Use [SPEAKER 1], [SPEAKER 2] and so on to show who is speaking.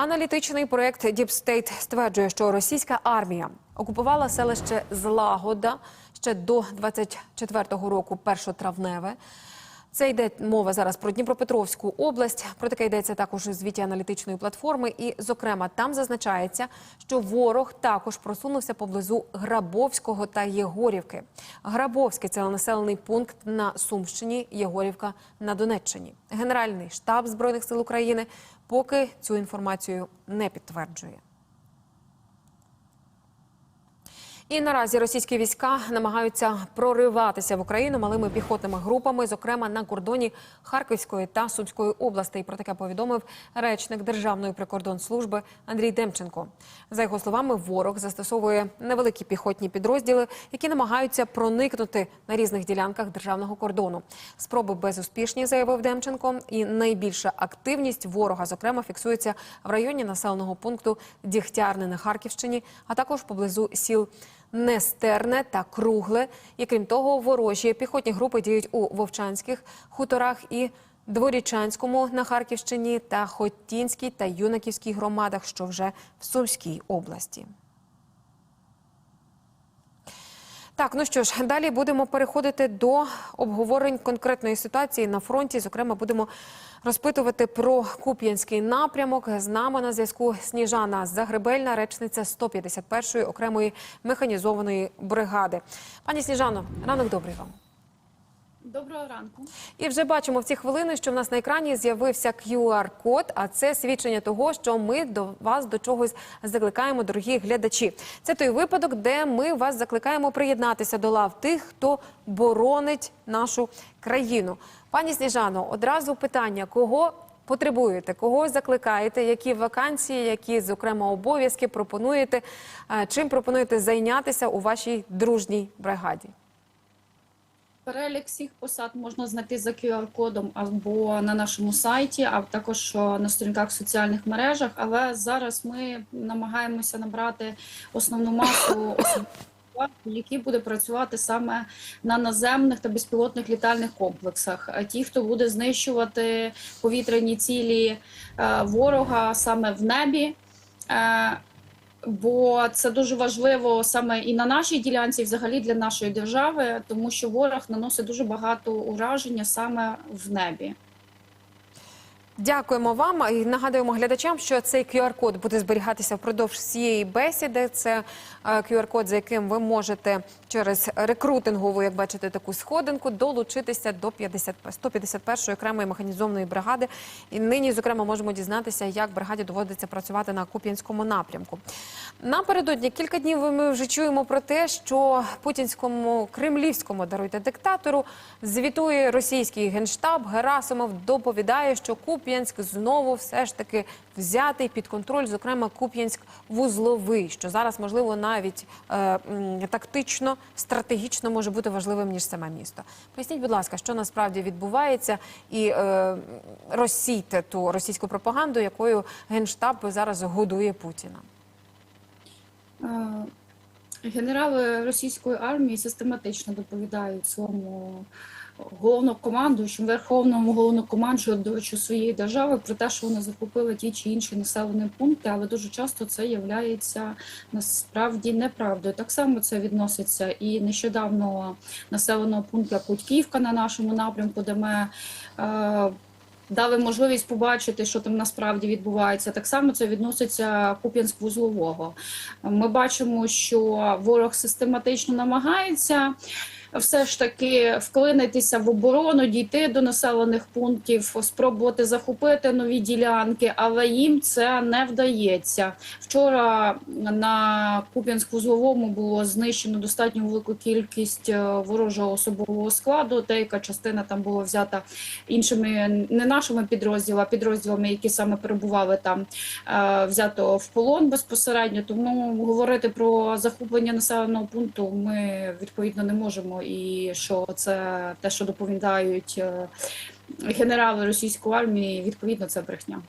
[SPEAKER 1] Аналітичний проект State стверджує, що російська армія окупувала селище Злагода ще до 24-го року, першотравневе. Це йде мова зараз про Дніпропетровську область. Про таке йдеться також у звіті аналітичної платформи. І, зокрема, там зазначається, що ворог також просунувся поблизу Грабовського та Єгорівки. Грабовський це населений пункт на Сумщині, Єгорівка на Донеччині. Генеральний штаб збройних сил України поки цю інформацію не підтверджує. І наразі російські війська намагаються прориватися в Україну малими піхотними групами, зокрема на кордоні Харківської та Сумської областей. Про таке повідомив речник Державної прикордонслужби Андрій Демченко. За його словами, ворог застосовує невеликі піхотні підрозділи, які намагаються проникнути на різних ділянках державного кордону. Спроби безуспішні, заявив Демченко. І найбільша активність ворога, зокрема, фіксується в районі населеного пункту Дігтярне на Харківщині, а також поблизу сіл. Нестерне та кругле. І крім того, ворожі піхотні групи діють у Вовчанських хуторах і Дворічанському на Харківщині та Хотінській та Юнаківській громадах, що вже в Сумській області. Так, ну що ж, далі будемо переходити до обговорень конкретної ситуації на фронті. Зокрема, будемо розпитувати про Куп'янський напрямок. З нами на зв'язку Сніжана Загребельна, речниця 151-ї окремої механізованої бригади. Пані Сніжано, ранок добрий вам.
[SPEAKER 2] Доброго ранку.
[SPEAKER 1] І вже бачимо в ці хвилини, що в нас на екрані з'явився QR-код, а це свідчення того, що ми до вас до чогось закликаємо, дорогі глядачі. Це той випадок, де ми вас закликаємо приєднатися до лав тих, хто боронить нашу країну. Пані Сніжано, одразу питання: кого потребуєте, кого закликаєте, які вакансії, які зокрема обов'язки пропонуєте, е, чим пропонуєте зайнятися у вашій дружній бригаді?
[SPEAKER 2] Перелік всіх посад можна знайти за QR-кодом або на нашому сайті, а також на сторінках в соціальних мережах. Але зараз ми намагаємося набрати основну масу які буде працювати саме на наземних та безпілотних літальних комплексах. А ті, хто буде знищувати повітряні цілі е, ворога саме в небі. Бо це дуже важливо саме і на нашій ділянці, і взагалі для нашої держави, тому що ворог наносить дуже багато ураження саме в небі.
[SPEAKER 1] Дякуємо вам і нагадуємо глядачам, що цей QR-код буде зберігатися впродовж всієї бесіди. Це е, QR-код, за яким ви можете через рекрутингову, як бачите, таку сходинку долучитися до 50, 151-ї окремої механізованої бригади. І нині, зокрема, можемо дізнатися, як бригаді доводиться працювати на Куп'янському напрямку. Напередодні кілька днів ми вже чуємо про те, що путінському кремлівському даруйте диктатору звітує російський генштаб. Герасимов доповідає, що Куп'янськ знову все ж таки взятий під контроль, зокрема Куп'янськ вузловий, що зараз можливо навіть е, тактично, стратегічно може бути важливим ніж саме місто. Поясніть, будь ласка, що насправді відбувається, і е, розсійте ту російську пропаганду, якою генштаб зараз годує Путіна.
[SPEAKER 2] Е, Генерали російської армії систематично доповідають своєму головнокомандуючому, верховному головнокомандуючу своєї держави про те, що вони захопили ті чи інші населені пункти, але дуже часто це є насправді неправдою. Так само це відноситься і нещодавно населеного пункту Путьківка на нашому напрямку, де ми. Е, Дали можливість побачити, що там насправді відбувається. Так само це відноситься Куп'янськ-Вузлового. Ми бачимо, що ворог систематично намагається все ж таки вклинитися в оборону, дійти до населених пунктів, спробувати захопити нові ділянки, але їм це не вдається. Вчора на Куп'янськ-Вузловому було знищено достатньо велику кількість е, ворожого особового складу. Деяка частина там була взята іншими не нашими підрозділами, а підрозділами, які саме перебували там, е, взято в полон безпосередньо. Тому говорити про захоплення населеного пункту ми відповідно не можемо. І що це те, що доповідають е, генерали російської армії, відповідно, це брехня.